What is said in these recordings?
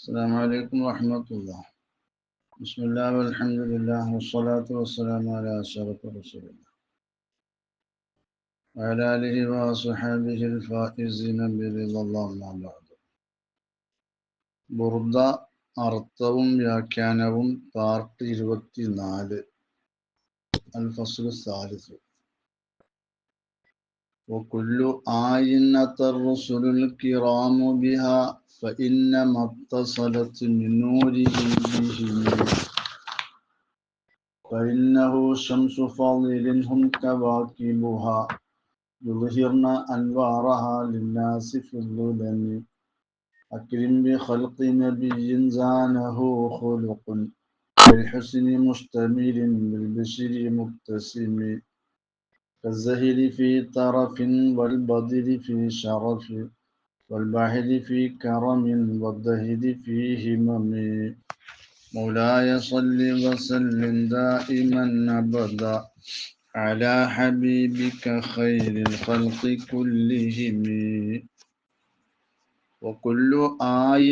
السلام عليكم ورحمة الله بسم الله والحمد لله والصلاة والسلام على أشرف رسول الله وعلى آله وصحبه الفائزين برضا الله أما بعد ബുർദ അർത്ഥവും വ്യാഖ്യാനവും പാർട്ട് ഇരുപത്തിനാല് അൽ ഫസ്ലു സാലിസ് وكل آينة الرسل الكرام بها فإنما اتصلت من نوره بهم فإنه شمس فاضل هم كواكبها. يظهرن أنوارها للناس في الظلم. أكرم بخلق نبي زانه خلق. بالحسن مشتمل بالبشر مبتسم. كالزهر في طرف والبدر في شرف والبحر في كرم والدهر في همم مولاي صل وسلم دائما أبدا على حبيبك خير الخلق كلهم وكل آي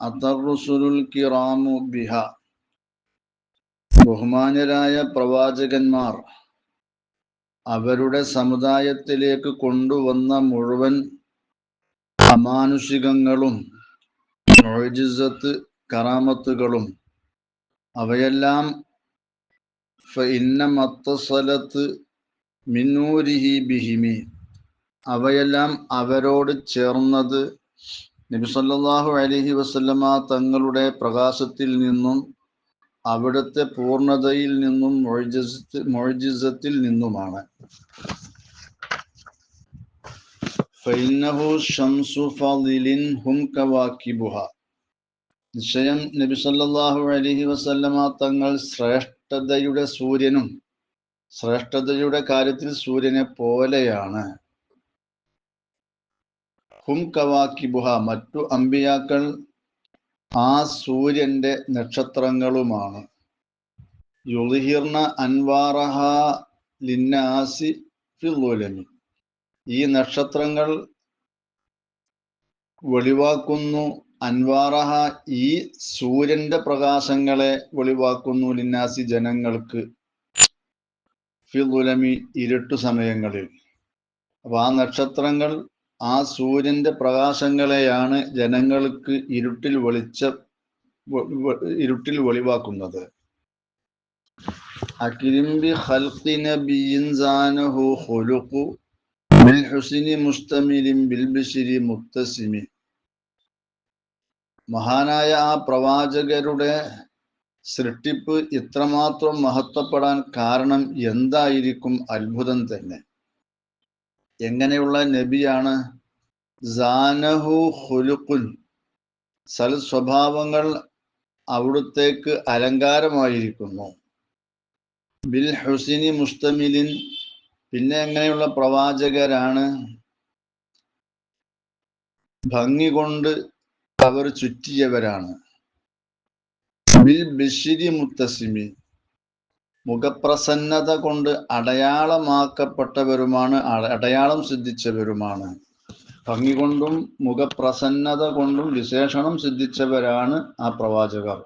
أتى الرسل الكرام بها ബഹുമാനരായ പ്രവാചകന്മാർ അവരുടെ സമുദായത്തിലേക്ക് കൊണ്ടുവന്ന മുഴുവൻ അമാനുഷികങ്ങളും മൊഴിജിസത്ത് കറാമത്തുകളും അവയെല്ലാം ഇന്ന മത്തസലത്ത് മിന്നൂരിഹി ബിഹിമി അവയെല്ലാം അവരോട് ചേർന്നത് നബിസല്ലാഹു അലഹി വസല്ലമ തങ്ങളുടെ പ്രകാശത്തിൽ നിന്നും അവിടുത്തെ പൂർണതയിൽ നിന്നും മൊഴിജിസത്തിൽ നിന്നുമാണ്. നിശ്ചയം നബി സല്ലാഹു അലഹി വസല്ലമ തങ്ങൾ ശ്രേഷ്ഠതയുടെ സൂര്യനും ശ്രേഷ്ഠതയുടെ കാര്യത്തിൽ സൂര്യനെ പോലെയാണ്. ഹും കവാക്കിബുഹ മറ്റു അമ്പിയാക്കൾ ആ സൂര്യന്റെ നക്ഷത്രങ്ങളുമാണ്. യുളിഹിർണ അൻവാറഹ ലിന്നാസി ഫിലുലമി ഈ നക്ഷത്രങ്ങൾ വെളിവാക്കുന്നു. അൻവാറഹ ഈ സൂര്യന്റെ പ്രകാശങ്ങളെ വെളിവാക്കുന്നു ലിന്നാസി ജനങ്ങൾക്ക് ഫിലുലമി ഇരുട്ടു സമയങ്ങളിൽ. അപ്പൊ ആ നക്ഷത്രങ്ങൾ ആ സൂര്യന്റെ പ്രകാശങ്ങളെയാണ് ജനങ്ങൾക്ക് ഇരുട്ടിൽ വെളിച്ച ഇരുട്ടിൽ വെളിവാക്കുന്നത്. ബിൽ മഹാനായ ആ പ്രവാചകരുടെ സൃഷ്ടിപ്പ് ഇത്രമാത്രം മഹത്വപ്പെടാൻ കാരണം എന്തായിരിക്കും അത്ഭുതം തന്നെ. എങ്ങനെയുള്ള നബിയാണ്? സാനഹു ഹുലുക്കുൻ സൽ സ്വഭാവങ്ങൾ അവിടുത്തേക്ക് അലങ്കാരമായിരിക്കുന്നു. ബിൽ ഹുസിനി മുസ്തമിലിൻ. പിന്നെ എങ്ങനെയുള്ള പ്രവാചകരാണ്? ഭംഗി കൊണ്ട് അവർ ചുറ്റിയവരാണ്. ബിൽ ബിഷിരി മുത്തസിമി മുഖപ്രസന്നത കൊണ്ട് അടയാളമാക്കപ്പെട്ടവരുമാണ് അടയാളം സിദ്ധിച്ചവരുമാണ്. ഭംഗി കൊണ്ടും മുഖപ്രസന്നത കൊണ്ടും വിശേഷണം സിദ്ധിച്ചവരാണ് ആ പ്രവാചകർ.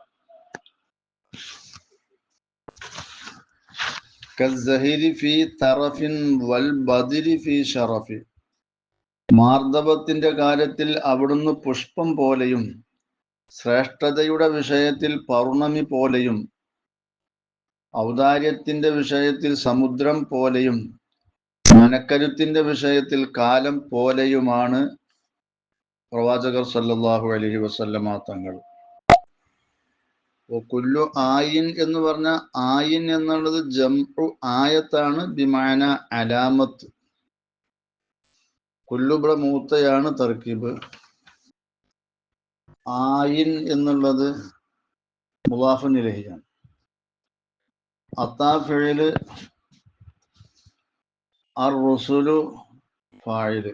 മാർദ്ദവത്തിന്റെ കാര്യത്തിൽ അവിടുന്ന് പുഷ്പം പോലെയും ശ്രേഷ്ഠതയുടെ വിഷയത്തിൽ പൗർണമി പോലെയും ഔദാര്യത്തിന്റെ വിഷയത്തിൽ സമുദ്രം പോലെയും മനക്കരുത്തിന്റെ വിഷയത്തിൽ കാലം പോലെയുമാണ് പ്രവാചകർ സല്ലല്ലാഹു അലൈഹി വസല്ലമ തങ്ങൾ. കുല്ലു ആയിൻ എന്ന് പറഞ്ഞ ആയിൻ എന്നുള്ളത് ജംഉ ആയത്താണ് ബിമാന അലാമത്ത്. കുല്ലുബ്ര മൂത്തയാണ് തർക്കീബ്. ആയിൻ എന്നുള്ളത് മുവാഫിനിലഹിയാണ് അത്താഫിഴില് അർ റുസുലു ഫായില്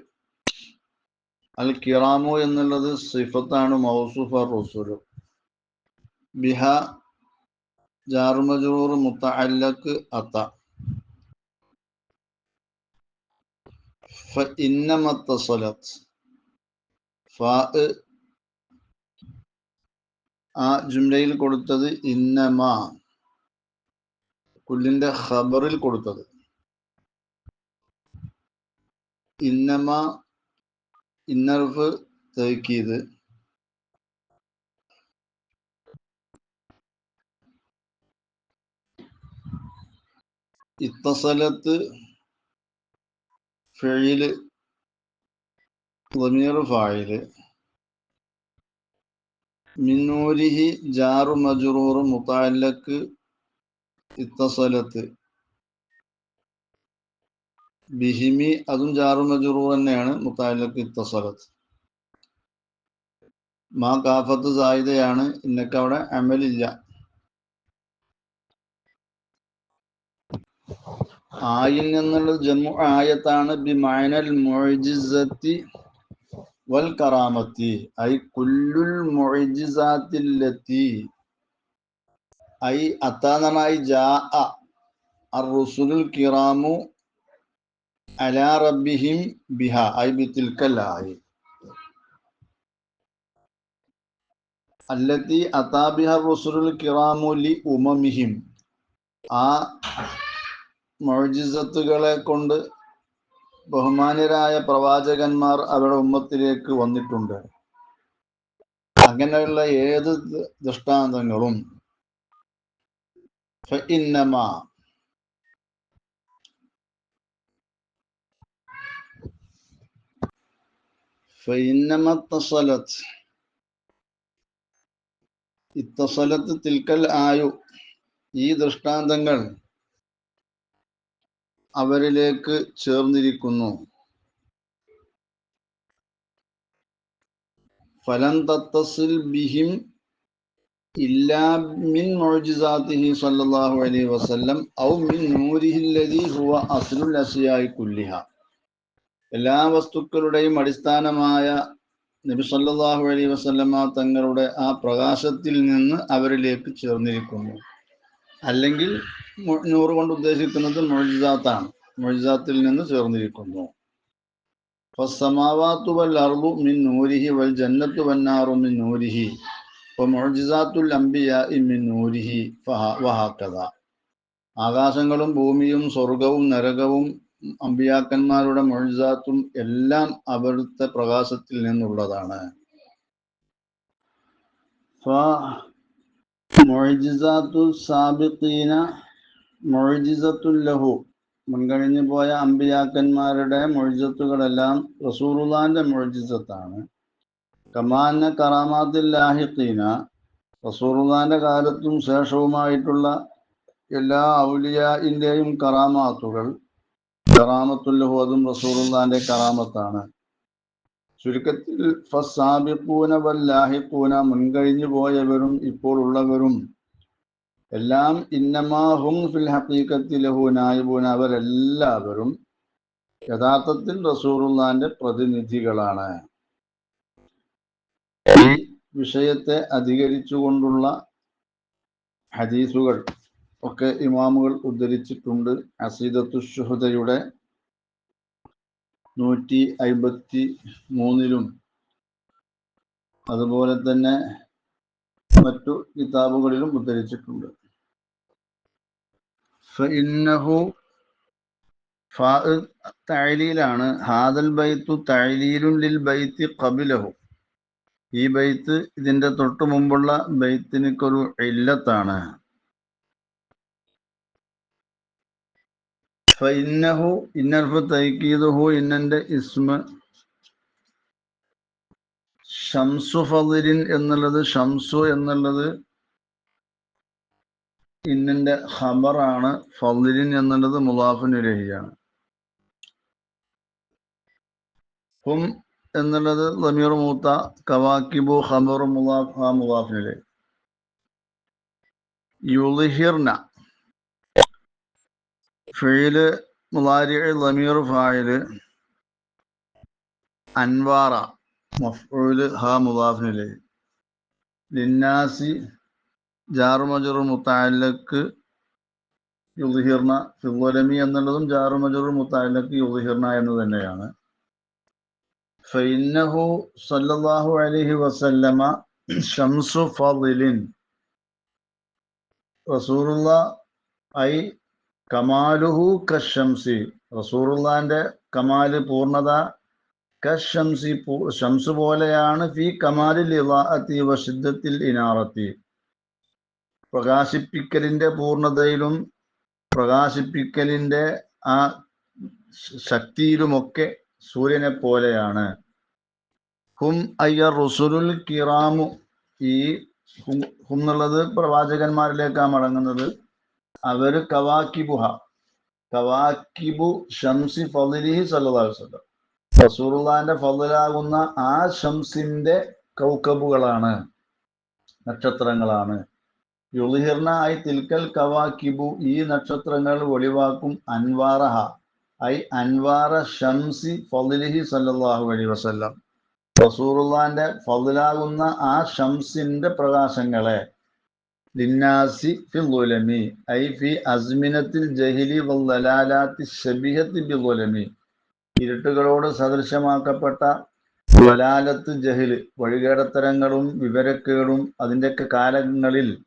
അൽ കിറാമു എന്നുള്ളത് സിഫത്താണ് മൗസുഫ് അർ റുസുലു ബിഹ ജാറുമജൂർ മുത്തഅല്ലക്ക് അത്ത فإنما اتصلت فاء ആ ജുംലയിൽ കൊടുത്തത് ഇന്നമ കുല്ലിന്റെ ഖബറിൽ കൊടുത്തത് ഇന്നമ ഇന്നർഫ് തേക്കീത് ഇത്തസലത്ത് ഫെയില് ضمير ഫായില് മിന്നൂരിഹി ജാറു മജറൂർ മുതാലക്ക് ഇത്തസലത്ത് ബിഹിമി അതും ജാറു മജറൂർ തന്നെയാണ് മുത്താലക്ക് ഇത്തസലത്ത് മാ കാഫത്ത് സായിദയാണ് ഇന്നക്ക് അവിടെ അമലില്ല ആയിൽ നിന്നുള്ള ജമ്മു ആയത്താണ് ബി മൈനൽ മൊഴിജിസത്തി വൽ കറാമത്തി. ഐ കുല്ലുൽ മുഅ്ജിസാത്തില്ലത്തി. ഐ അത്താന്നായി ജാ അറുസുലുൽ കിറാമു അലാ റബ്ബിഹിം ബിഹ. ഐ ബി ആയി. അല്ലത്തി അതാബിഹ റുസുലുൽ കിറാമു ലി ഉമമിഹിം. ആ മൊഴിജിസത്തുകളെ കൊണ്ട് ബഹുമാനരായ പ്രവാചകന്മാർ അവരുടെ ഉമ്മത്തിലേക്ക് വന്നിട്ടുണ്ട്. അങ്ങനെയുള്ള ഏത് ദൃഷ്ടാന്തങ്ങളും ഫഇന്നമ فإنما اتصلت. اتصلت تلك ആയു ഈ ദൃഷ്ടാന്തങ്ങൾ അവരിലേക്ക് ചേർന്നിരിക്കുന്നു. ഫലം തത്തസിൽ ബിഹിം മിൻ സല്ലല്ലാഹു അലൈഹി വസല്ലം ഔ മിൻ നൂരിഹില്ലദി ഹുവ അസ്ലുൽ കുല്ലിഹ. എല്ലാ വസ്തുക്കളുടെയും അടിസ്ഥാനമായ നബി സല്ലല്ലാഹു അലൈഹി വസല്ലമ തങ്ങളുടെ ആ പ്രകാശത്തിൽ നിന്ന് അവരിലേക്ക് ചേർന്നിരിക്കുന്നു. അല്ലെങ്കിൽ നൂറ് കൊണ്ട് ഉദ്ദേശിക്കുന്നത് മൊഴിജാത്താണ് മൊഴിജാത്തിൽ നിന്ന് ചേർന്നിരിക്കുന്നു. ഫസമാവാത്തു വൽ അർദു മിൻ നൂരിഹി വൽ ജന്നത്തു വന്നാറു മിൻ നൂരിഹി. ആകാശങ്ങളും ഭൂമിയും സ്വർഗവും നരകവും അമ്പിയാക്കന്മാരുടെ മൊഴിജാത്തും എല്ലാം അവിടുത്തെ പ്രകാശത്തിൽ നിന്നുള്ളതാണ്. സാബിഖീന മൊഴിജിസത്തുല്ലഹു മുൻകഴിഞ്ഞു പോയ അമ്പിയാക്കന്മാരുടെ മൊഴിജത്തുകളെല്ലാം റസൂറുലാന്റെ മൊഴിജിസത്താണ് കമാന കറാമാത്തിൽ ലാഹിഖീന കാലത്തും ശേഷവുമായിട്ടുള്ള എല്ലാ ഔലിയായിന്റെയും കറാമാത്തുകൾ കറാമത്തുല്ലഹു അതും റസൂറുല്ലാന്റെ കറാമത്താണ്. ചുരുക്കത്തിൽ ഫസാബിഖൂന വല്ലാഹിഖൂന മുൻകഴിഞ്ഞു പോയവരും ഇപ്പോൾ ഉള്ളവരും എല്ലാം ഇന്നമാഹും ഫിൽ ഹക്കീക്കത്തി ലഹു അവരെല്ലാവരും യഥാർത്ഥത്തിൽ റസൂറുല്ലാന്റെ പ്രതിനിധികളാണ്. ഈ വിഷയത്തെ അധികരിച്ചുകൊണ്ടുള്ള ഹദീസുകൾ ഒക്കെ ഇമാമുകൾ ഉദ്ധരിച്ചിട്ടുണ്ട്. അസീദത്തു ഷുഹദയുടെ നൂറ്റി അയിമ്പത്തി മൂന്നിലും അതുപോലെ തന്നെ മറ്റു കിതാബുകളിലും ഉദ്ധരിച്ചിട്ടുണ്ട്. ാണ് ഹാദൽ ബൈത്തു തഴലീലുൻ ലിൽ ബൈത്തി ഖബിലഹു. ഈ ബൈത്ത് ഇതിന്റെ തൊട്ടു മുമ്പുള്ള ബൈത്തിനൊരു ഇല്ലത്താണ്. ഫൈന്നഹു ഇന്നർഫ് തൈക്കീദുഹു ഇന്നന്റെ ഇസ്മ ഷംസു ഫതിരിൻ എന്നുള്ളത് ഷംസു എന്നുള്ളത് ഇന്നിന്റെ ഖബറാണ് ഫതിരിൻ എന്നുള്ളത് മുലാഫുനുരഹിയാണ് ഹും എന്നുള്ളത് ലമീർ മൂത്ത കവാക്കിബു ഖബറു മുലാഫ് ഹാ മുലാഫിനുലെ യുളിഹിർന. ഫീൽ മുലാരി ലമീർ ഫായിൽ. അൻവാറ മഫൂൽ ഹാ മുലാഫിനെ ലിന്നാസി ജാറു മജറു മുത്താലക്ക് യുദ്ഹിർണ ഫിവലമി എന്നുള്ളതും ജാറു മജറു മുത്താലക്ക് യുദ്ഹിർണ എന്ന് തന്നെയാണ്. ഫൈന്നഹു സല്ലല്ലാഹു അലൈഹി വസല്ലമ ഷംസു ഫളിലിൻ റസൂറുള്ള ഐ കമാലുഹു കഷംസി റസൂറുള്ളാന്റെ കമാൽ പൂർണത കഷംസി ഷംസ് പോലെയാണ് ഫി കമാലിൽ ഇളാഅത്തി വശുദ്ധത്തിൽ ഇനാറത്തി. പ്രകാശിപ്പിക്കലിന്റെ പൂർണതയിലും പ്രകാശിപ്പിക്കലിന്റെ ആ ശക്തിയിലുമൊക്കെ സൂര്യനെ പോലെയാണ് ഹും അയ്യർ റുസുലുൽ കിറാമു. ഈ ഹും എന്നുള്ളത് പ്രവാചകന്മാരിലേക്കാണ് മടങ്ങുന്നത് അവർ കവാക്കിബുഹ. കവാക്കിബു ഷംസി ഫലിഹി സല്ലാസ്വല്ലം റസൂറുല്ലാന്റെ ഫലാകുന്ന ആ ഷംസിന്റെ കൗക്കബുകളാണ് നക്ഷത്രങ്ങളാണ്. യുളിഹിർണ ഐ തിൽക്കൽ കവാക്കിബു ഈ നക്ഷത്രങ്ങൾ ഒളിവാക്കും അൻവാറഹ. ഐ അൻവാറ ഷംസി ഫലിഹി സല്ലാഹു അലി വസല്ലം. റസൂറുല്ലാന്റെ ഫലാകുന്ന ആ ഷംസിന്റെ പ്രകാശങ്ങളെ ലിന്നാസി ഫിൽലി ഐ ഫി അസ്മിനത്തിൽ ജഹിലി വലാലാത്തി ഷബിഹത്തി ബിലുലമി ഇരുട്ടുകളോട് സദൃശമാക്കപ്പെട്ട വലാലത്ത് ജഹിൽ വഴികേടത്തരങ്ങളും വിവരക്കേടും അതിന്റെയൊക്കെ കാലങ്ങളിൽ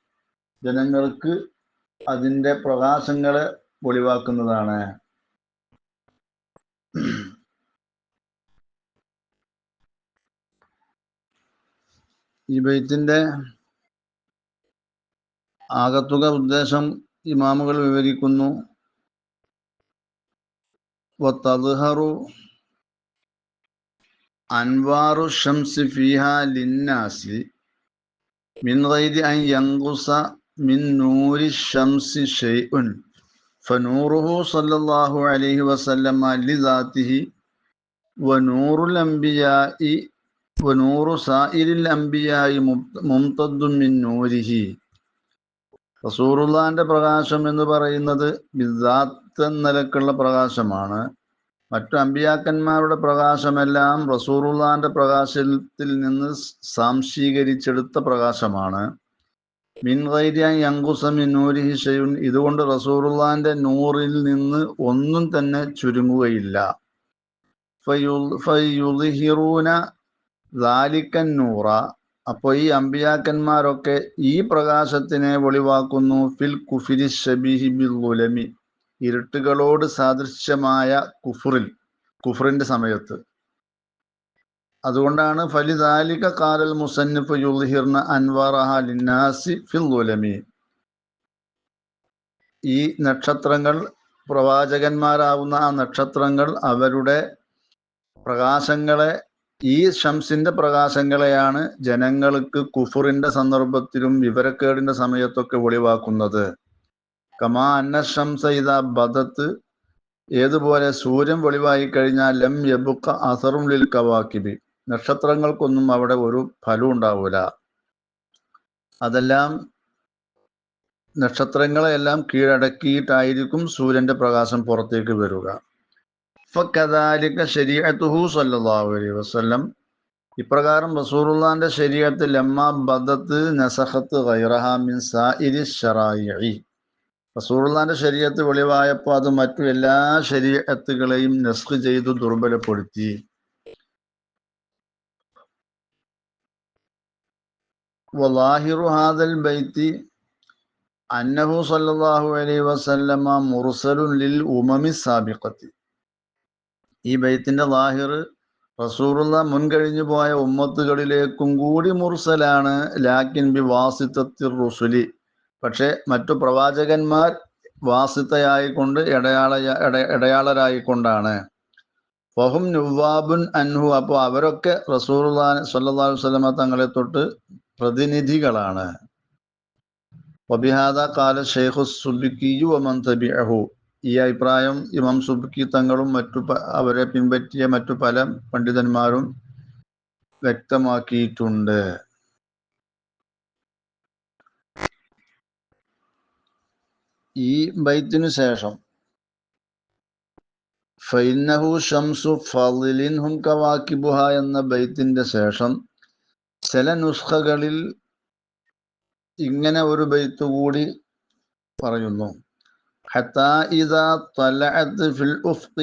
ജനങ്ങൾക്ക് അതിന്റെ പ്രകാശങ്ങളെ ഒളിവാക്കുന്നതാണ് ഈ ബൈത്തിന്റെ ആകത്തുക ഉദ്ദേശം ഇമാമുകൾ വിവരിക്കുന്നു. വതദ്ഹറു അൻവാറു ഷംസി ഫീഹ ലിന്നാസി മിൻ ഗൈരി അൻ യൻഖുസ മിൻ നൂരി ഷംസി ഷൈഉൻ ഫനൂറുഹു സല്ലല്ലാഹു അലൈഹി വസല്ലമ ലിദാത്തിഹി വനൂറുൽ അംബിയാഇ അമ്പിയായി മിൻ നൂരിഹി. റസൂറുള്ളാന്റെ പ്രകാശം എന്ന് പറയുന്നത് ബിദാത്ത് നിലക്കുള്ള പ്രകാശമാണ്. മറ്റു അമ്പിയാക്കന്മാരുടെ പ്രകാശമെല്ലാം റസൂറുല്ലാന്റെ പ്രകാശത്തിൽ നിന്ന് സാംശീകരിച്ചെടുത്ത പ്രകാശമാണ്. മിൻ ഗൈരിയാൻ യങ്കുസ മിൻ നൂരിഹി ഷെയുൻ ഇതുകൊണ്ട് റസൂറുല്ലാന്റെ നൂറിൽ നിന്ന് ഒന്നും തന്നെ ചുരുങ്ങുകയില്ല. ഫയുളിഹിറൂന ദാലിക്കൻ നൂറ അപ്പോൾ ഈ അമ്പിയാക്കന്മാരൊക്കെ ഈ പ്രകാശത്തിനെ വെളിവാക്കുന്നു. ഫിൽ കുഫിരി ഷബീഹി ബിൽ ഉലമി ഇരുട്ടുകളോട് സാദൃശ്യമായ കുഫറിൽ കുഫറിന്റെ സമയത്ത്. അതുകൊണ്ടാണ് ഫലിദാലിക കാലൽ മുസന്നിഫ് യുൽഹിർന അൻവാറഹ ലിന്നാസി ഫിൽ ഉലമി ഈ നക്ഷത്രങ്ങൾ പ്രവാചകന്മാരാവുന്ന ആ നക്ഷത്രങ്ങൾ അവരുടെ പ്രകാശങ്ങളെ ഈ ഷംസിന്റെ പ്രകാശങ്ങളെയാണ് ജനങ്ങൾക്ക് കുഫുറിന്റെ സന്ദർഭത്തിലും വിവരക്കേടിന്റെ സമയത്തൊക്കെ ഒളിവാക്കുന്നത് കമാ അന്ന ഷംസ ഇത ബദത്ത് ഏതുപോലെ സൂര്യൻ വെളിവായി കഴിഞ്ഞാൽ ലം യബുക്ക അസറും ലിൽ കവാക്കിബി നക്ഷത്രങ്ങൾക്കൊന്നും അവിടെ ഒരു ഫലം ഉണ്ടാവൂല. അതെല്ലാം നക്ഷത്രങ്ങളെല്ലാം കീഴടക്കിയിട്ടായിരിക്കും സൂര്യന്റെ പ്രകാശം പുറത്തേക്ക് വരിക. ഫക്കദാലിക ശരീഅത്തുഹു സല്ലല്ലാഹു അലൈഹി വസല്ലം. ഇപ്രകാരം റസൂറുല്ലാന്റെ ശരീരത്തിൽ ലമ്മ ബദത്ത് നസഹത്ത് ഗൈറഹ മിൻ സായിരി ശറായിഇ. റസൂലുള്ളാന്റെ ശരീഅത്ത് വെളിവായപ്പോൾ അത് മറ്റു എല്ലാ ശരീരത്തുകളെയും നസ്ഖ് ചെയ്തു ദുർബലപ്പെടുത്തി. ഹാദൽ ബൈത്തി അന്നഹു സല്ലല്ലാഹു അലൈഹി വസല്ലമ മുർസലുൻ ലിൽ ഉമമി സാബിഖത്തി. ഈ ബൈത്തിന്റെ ലാഹിർ റസൂറുള്ള മുൻകഴിഞ്ഞു പോയ ഉമ്മത്തുകളിലേക്കും കൂടി മുർസലാണ് ലാക്കിൻ ബി വാസിത്തത്തിർ റുസുലി. പക്ഷേ മറ്റു പ്രവാചകന്മാർ വാസിത്തയായിക്കൊണ്ട് ഇടയാള ഇടയാളരായിക്കൊണ്ടാണ്. ഫഹും നുവാബുൻ അൻഹു അപ്പോൾ അവരൊക്കെ റസൂറുല്ലാ സല്ലാ വസ്ലമ തങ്ങളെ തൊട്ട് പ്രതിനിധികളാണ്. വബിഹാദ കാല ഷെയ്ഖു സുബിക്കിയു വമൻ തബിഅഹു. ഈ അഭിപ്രായം ഇമാം സുബ്ക്കി തങ്ങളും മറ്റു അവരെ പിൻപറ്റിയ മറ്റു പല പണ്ഡിതന്മാരും വ്യക്തമാക്കിയിട്ടുണ്ട്. ഈ ബൈത്തിനു ശേഷം ഫൈനഹു ഷംസു ഫലിൻ ഹും കവാക്കിബുഹ എന്ന ബൈത്തിന്റെ ശേഷം ചില നുസ്ഖകളിൽ ഇങ്ങനെ ഒരു ബൈത്ത് കൂടി പറയുന്നു. حتى إذا طلعت في الأفق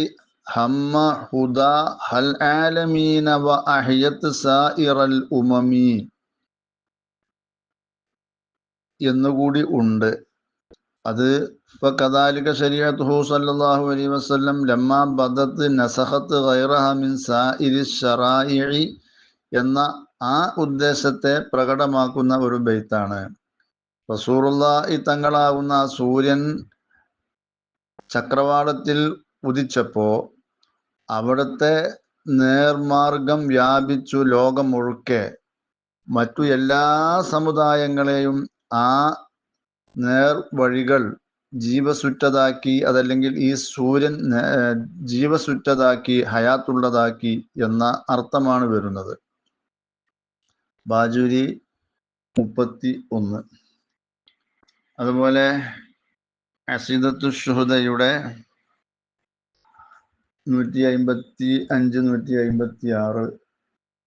هم هدى العالمين وأحيت سائر الأمم എന്നുകൂടി ഉണ്ട് അത് ഇപ്പൊ കദാലിക ശരീഅത്തുഹു സല്ലല്ലാഹു അലൈഹി വസല്ലം ലമ്മ ബദത്ത് നസഖത്ത് ഗൈറഹ മിൻ സായിരി ശറായിഇ എന്ന ആ ഉദ്ദേശത്തെ പ്രകടമാക്കുന്ന ഒരു ബെയ്ത്താണ് റസൂറുള്ളാഹി തങ്ങളാവുന്ന ആ സൂര്യൻ ചക്രവാളത്തിൽ ഉദിച്ചപ്പോ അവിടുത്തെ നേർമാർഗം വ്യാപിച്ചു ലോകം മുഴുക്കെ. മറ്റു എല്ലാ സമുദായങ്ങളെയും ആ നേർ വഴികൾ ജീവസുറ്റതാക്കി അതല്ലെങ്കിൽ ഈ സൂര്യൻ ജീവസുറ്റതാക്കി ഹയാത്തുള്ളതാക്കി എന്ന അർത്ഥമാണ് വരുന്നത്. ബാജൂരി മുപ്പത്തി ഒന്ന്. അതുപോലെ അസീദത്തു ഷുഹുദയുടെ നൂറ്റി അയിമ്പത്തി അഞ്ച് നൂറ്റി അയിമ്പത്തി ആറ്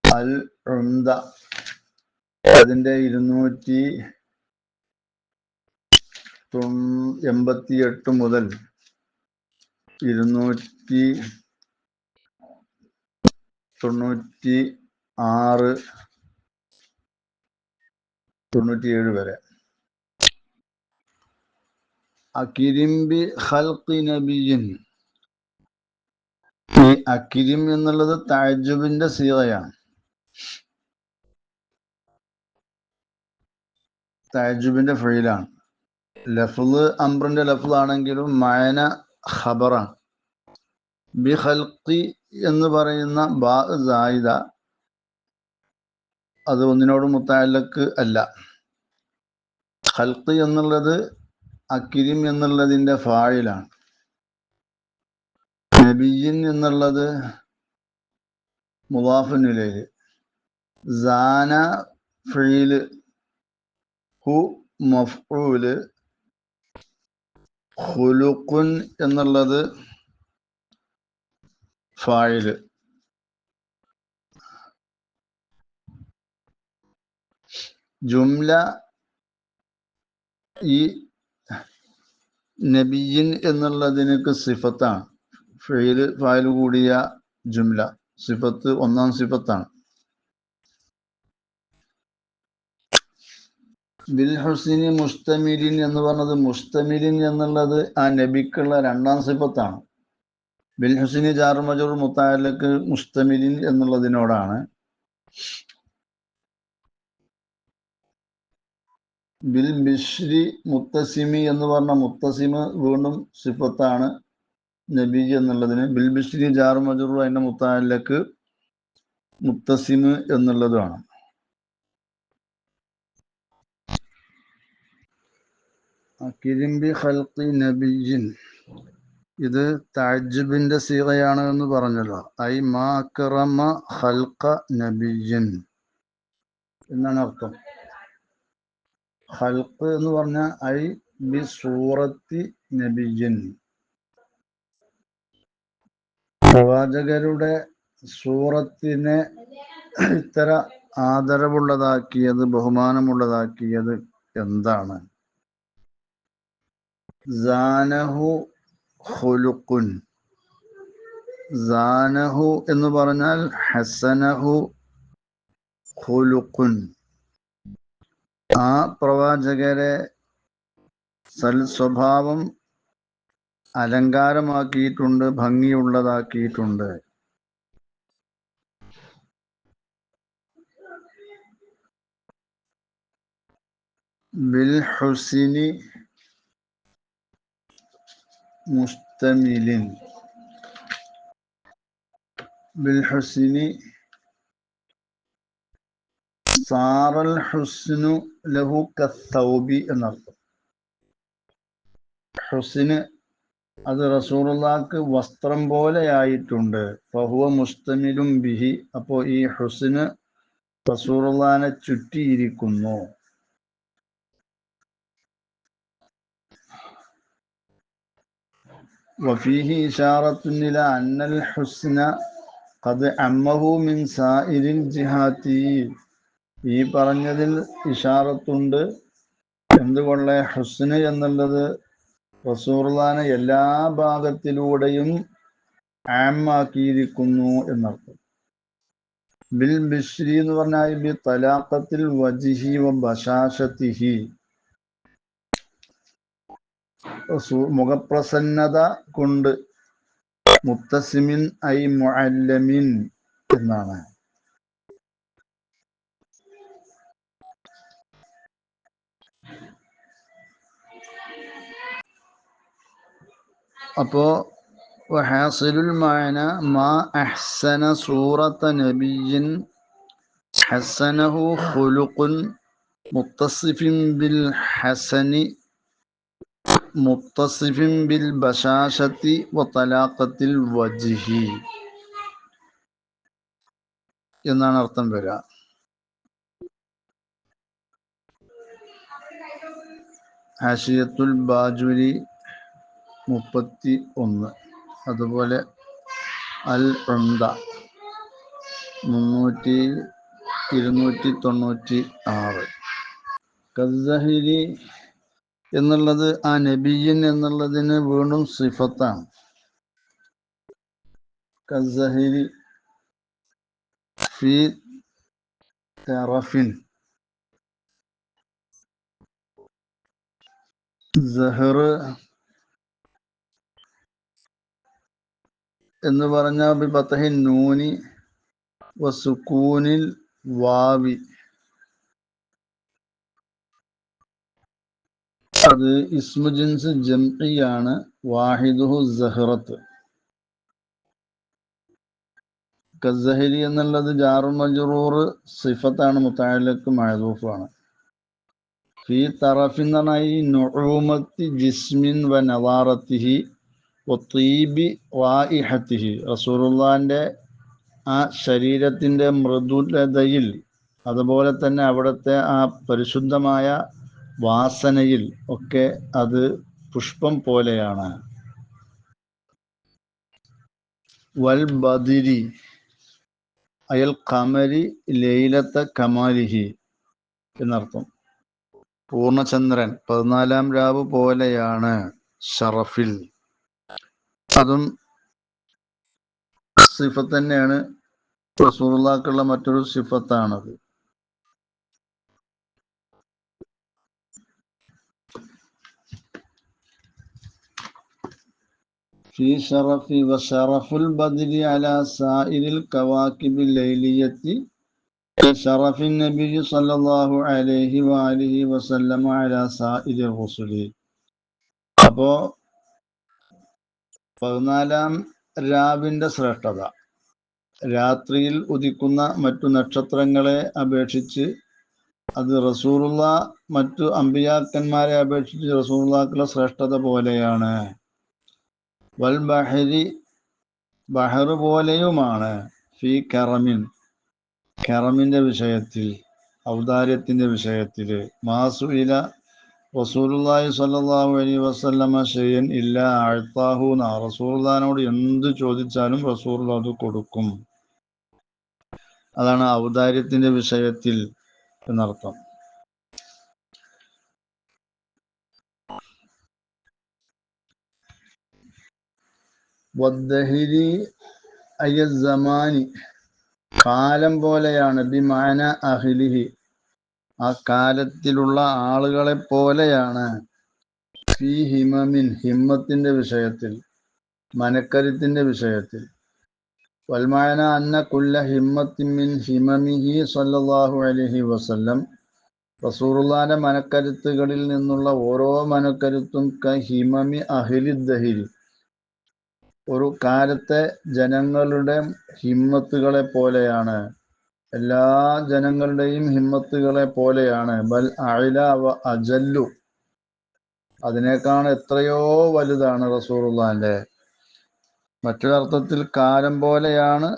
അൽ ഉംദ അതിന്റെ ഇരുന്നൂറ്റി എൺപത്തി എട്ട് മുതൽ ഇരുന്നൂറ്റി തൊണ്ണൂറ്റി ആറ് തൊണ്ണൂറ്റിയേഴ് വരെ. അക്കിരിംബി ഖൽഖി നബിയിൻ. ഈ അക്കിരിം എന്നുള്ളത് താജുബിന്റെ സീറയാണ്. താജുബിന്റെ ഫെയിലാണ് ലഫ്ല് അംറിന്റെ ലഫ്ല് ആണെങ്കിലും മയന ഖബറാണ്. ബി ഖൽഖി എന്ന് പറയുന്ന ബാ സായിദ അത് ഒന്നിനോട് മുത്താലക്ക് അല്ല. ഖൽഖ് എന്നുള്ളത് അക്കിരിം എന്നുള്ളതിന്റെ ഫായിലാണ് നബിയിൻ എന്നുള്ളത് മുവാഫിനിലേക്ക് സാന ഫീൽ ഹു മഫ്ഊൽ ഖുലുഖുൻ എന്നുള്ളത് ഫായിൽ ജുംല ഈ നബിയിൻ എന്നുള്ളതിനൊക്കെ സിഫത്താണ്. ഫെയിൽ ഫയൽ കൂടിയ ജുംല. സിഫത്ത് ഒന്നാം സിഫത്താണ്. ബിൽ ഹുസിനി മുസ്തമിലിൻ എന്ന് പറഞ്ഞത് മുസ്തമിലിൻ എന്നുള്ളത് ആ നബിക്കുള്ള രണ്ടാം സിഫത്താണ്. ബിൽ ഹുസിനി ജാർ മജൂർ മുത്താലക്ക് മുസ്തമിലിൻ എന്നുള്ളതിനോടാണ്. ബിൽ ബിഷ്രി മുത്തസിമി എന്ന് പറഞ്ഞ മുത്തസിമ വീണ്ടും സിഫത്താണ് നബി എന്നുള്ളതിന്. ബിൽ ബിഷ്രി ജാർ മജുറു അതിന്റെ മുത്താലക്ക് മുത്തസിമ് എന്നുള്ളതുമാണ്. കിരിമ്പി ഖൽഖി നബിയിൻ ഇത് താജുബിന്റെ സീറയാണ് എന്ന് പറഞ്ഞല്ലോ. ഐ മാ ഖൽഖ നബിയിൻ എന്നാണ് അർത്ഥം. ഖൽഖ് എന്ന് പറഞ്ഞ ഐ ബി സൂറത്തി നബിജിൻ പ്രവാചകരുടെ സൂറത്തിനെ ഇത്തര ആദരവുള്ളതാക്കിയത് ബഹുമാനമുള്ളതാക്കിയത് എന്താണ്? സാനഹു ഹുലുക്കുൻ സാനഹു എന്ന് പറഞ്ഞാൽ ഹസനഹു ഖുലുഖുൻ. ആ പ്രവാചകരെ സൽ സ്വഭാവം അലങ്കാരമാക്കിയിട്ടുണ്ട് ഭംഗിയുള്ളതാക്കിയിട്ടുണ്ട്. ബിൽ ഹുസിനി മുസ്തമിലിൻ. ബിൽ ഹുസിനി സാറൽ ഹുസ്നു ലഹു കസൗബി എന്നർത്ഥം. ഹുസിന് അത് റസൂറുല്ലാക്ക് വസ്ത്രം പോലെയായിട്ടുണ്ട്. ബഹുവ മുസ്തമിലും ബിഹി. അപ്പോ ഈ ഹുസിന് റസൂറുല്ലാനെ ചുറ്റിയിരിക്കുന്നു. വഫീഹി ഇഷാറത്തുനില അന്നൽ ഹുസ്ന അത് അമ്മഹു മിൻ സായിരിൽ ജിഹാത്തി. ഈ പറഞ്ഞതിൽ ഇഷാറത്തുണ്ട്. എന്തുകൊള്ളെ? ഹുസ്ന് എന്നുള്ളത് റസൂർലാനെ എല്ലാ ഭാഗത്തിലൂടെയും ആമാക്കിയിരിക്കുന്നു എന്നർത്ഥം. ബിൽ ബിശ്രി എന്ന് പറഞ്ഞാൽ ബി തലാഖത്തിൽ വജിഹി വ മുഖപ്രസന്നത കൊണ്ട് മുത്തസിമിൻ ഐ മുഅല്ലമിൻ എന്നാണ്. അപ്പോ ഹാസിലുൽ മായന ما أحسن صورة نبي حسنه خلق متصف بالحسن متصف بالبشاشة وطلاقة الوجه يلا نرتم بقى حاشية الباجوري മുപ്പത്തി ഒന്ന് അതുപോലെ അൽ റംദ മുന്നൂറ്റി ഇരുന്നൂറ്റി തൊണ്ണൂറ്റി ആറ്. കസ്സഹിരി എന്നുള്ളത് ആ നബിയൻ എന്നുള്ളതിന് വീണ്ടും സിഫത്താണ്. കസ്സഹിരി ഫി തെറഫിൻ സഹർ എന്ന് ബി ബിബത്തഹി നൂനി വസുക്കൂനിൽ വാവി. അത് ഇസ്മു ജിൻസ് ജംഇയാണ് വാഹിദുഹു സഹറത്ത്. കസഹരി എന്നുള്ളത് ജാറു മജറൂർ സിഫത്താണ് മുത്താലക്ക് മഴദൂഫാണ് ഫി പറഞ്ഞാൽ ഈ നുഴൂമത്തി ജിസ്മിൻ വ നവാറത്തിഹി ഒത്തീബി വായിഹത്തിഹി റസൂറുല്ലാന്റെ ആ ശരീരത്തിന്റെ മൃദുലതയിൽ അതുപോലെ തന്നെ അവിടുത്തെ ആ പരിശുദ്ധമായ വാസനയിൽ ഒക്കെ അത് പുഷ്പം പോലെയാണ്. വൽ ബദിരി അയൽ കമരി ലൈലത്ത കമാലിഹി എന്നർത്ഥം. പൂർണചന്ദ്രൻ പതിനാലാം രാവ് പോലെയാണ് ഷറഫിൽ. അതും സിഫത്ത് തന്നെയാണ് റസൂറുള്ളാക്കുള്ള മറ്റൊരു സിഫത്താണത് في شرف وشرف البدر على سائر الكواكب الليلية كشرف النبي صلى الله عليه وآله وسلم على سائر الرسل അപ്പോ പതിനാലാം രാവിന്റെ ശ്രേഷ്ഠത. രാത്രിയിൽ ഉദിക്കുന്ന മറ്റു നക്ഷത്രങ്ങളെ അപേക്ഷിച്ച് അത് റസൂറുള്ള മറ്റു അമ്പിയാക്കന്മാരെ അപേക്ഷിച്ച് റസൂറുള്ളാക്കുള്ള ശ്രേഷ്ഠത പോലെയാണ്. വൽ ബഹരി ബഹർ പോലെയുമാണ് ഫി കറമിൻ കറമിന്റെ വിഷയത്തിൽ ഔദാര്യത്തിന്റെ വിഷയത്തിൽ. മാസുയില റസൂലുള്ളാഹി സ്വല്ലല്ലാഹു അലൈഹി വസല്ലമ ഷെയ്യൻ ഇല്ല അഴ്ത്താഹു ന. റസൂലുള്ളാഹിനോട് എന്ത് ചോദിച്ചാലും റസൂൽ അത് കൊടുക്കും. അതാണ് ഔദാര്യത്തിന്റെ വിഷയത്തിൽ എന്നർത്ഥം. വദ്ദഹിരി അയ്യ സമാനി. കാലം പോലെയാണ്. ബിമാന അഹ്ലിഹി ആ കാലത്തിലുള്ള ആളുകളെ പോലെയാണ്. ഈ ഹിമമിൻ ഹിമ്മത്തിന്റെ വിഷയത്തിൽ മനക്കരുത്തിന്റെ വിഷയത്തിൽ. വൽമായന അന്ന കുല്ല ഹിമ്മത്തിൻ മിൻ ഹിമമിഹി സല്ലല്ലാഹു അലഹി വസല്ലം. റസൂറുല്ലാന്റെ മനക്കരുത്തുകളിൽ നിന്നുള്ള ഓരോ മനക്കരുത്തും ക ഹിമമി അഹിലി ദഹിരി ഒരു കാലത്തെ ജനങ്ങളുടെ ഹിമ്മത്തുകളെ പോലെയാണ്. എല്ലാ ജനങ്ങളുടെയും ഹിമ്മത്തുകളെ പോലെയാണ്. ബൽ അയില വ അജല്ലു. അതിനേക്കാൾ എത്രയോ വലുതാണ് റസൂറുള്ളാന്റെ മറ്റൊരർത്ഥത്തിൽ കാലം പോലെയാണ്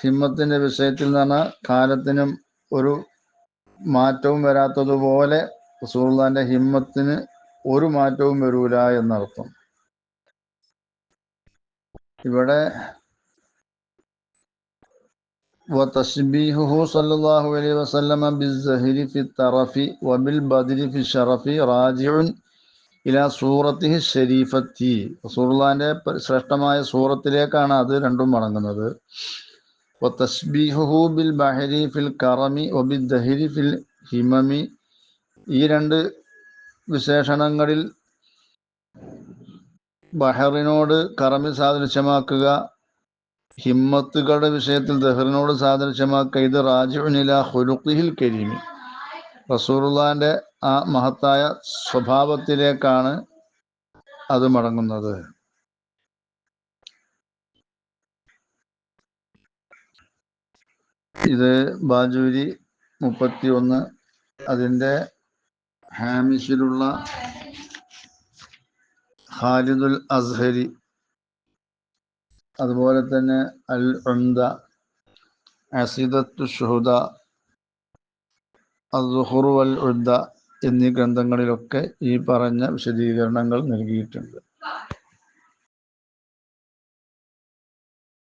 ഹിമ്മത്തിന്റെ വിഷയത്തിൽ നിന്ന് പറഞ്ഞാൽ കാലത്തിനും ഒരു മാറ്റവും വരാത്തതുപോലെ റസൂറുള്ളാന്റെ ഹിമ്മത്തിന് ഒരു മാറ്റവും വരൂല എന്നർത്ഥം. ഇവിടെ وتشبيهه صلى الله عليه وسلم بالزهر في الترف وبالبدر في الشرف راجع ഇല സൂറത്തി ഷരീഫത്തി റസൂർലാന്റെ ശ്രേഷ്ഠമായ സൂറത്തിലേക്കാണ് അത് രണ്ടും മടങ്ങുന്നത് തസ്ബീഹുഹു ബിൽ ബഹരി ഫിൽ കറമി ഒബിൽ ദഹിരി ഫിൽ ഹിമമി ഈ രണ്ട് വിശേഷണങ്ങളിൽ ബഹറിനോട് കറമി സാദൃശ്യമാക്കുക ഹിമ്മത്തുകളുടെ വിഷയത്തിൽ ദഹറിനോട് സാദൃശ്യമാക്കുക ഇത് റാജുനില ഹുലുഖിഹിൽ കരീമി. റസൂറുല്ലാന്റെ ആ മഹത്തായ സ്വഭാവത്തിലേക്കാണ് അത് മടങ്ങുന്നത്. ഇത് ബാജൂരി മുപ്പത്തി ഒന്ന് അതിന്റെ ഹാമിഷിലുള്ള ഖാലിദുൽ അസ്ഹരി അതുപോലെ തന്നെ അൽ ഉംദ അസിദത്തു ഷുഹുദ അസുഹുർ അൽ ഉദ്ദ എന്നീ ഗ്രന്ഥങ്ങളിലൊക്കെ ഈ പറഞ്ഞ വിശദീകരണങ്ങൾ നൽകിയിട്ടുണ്ട്.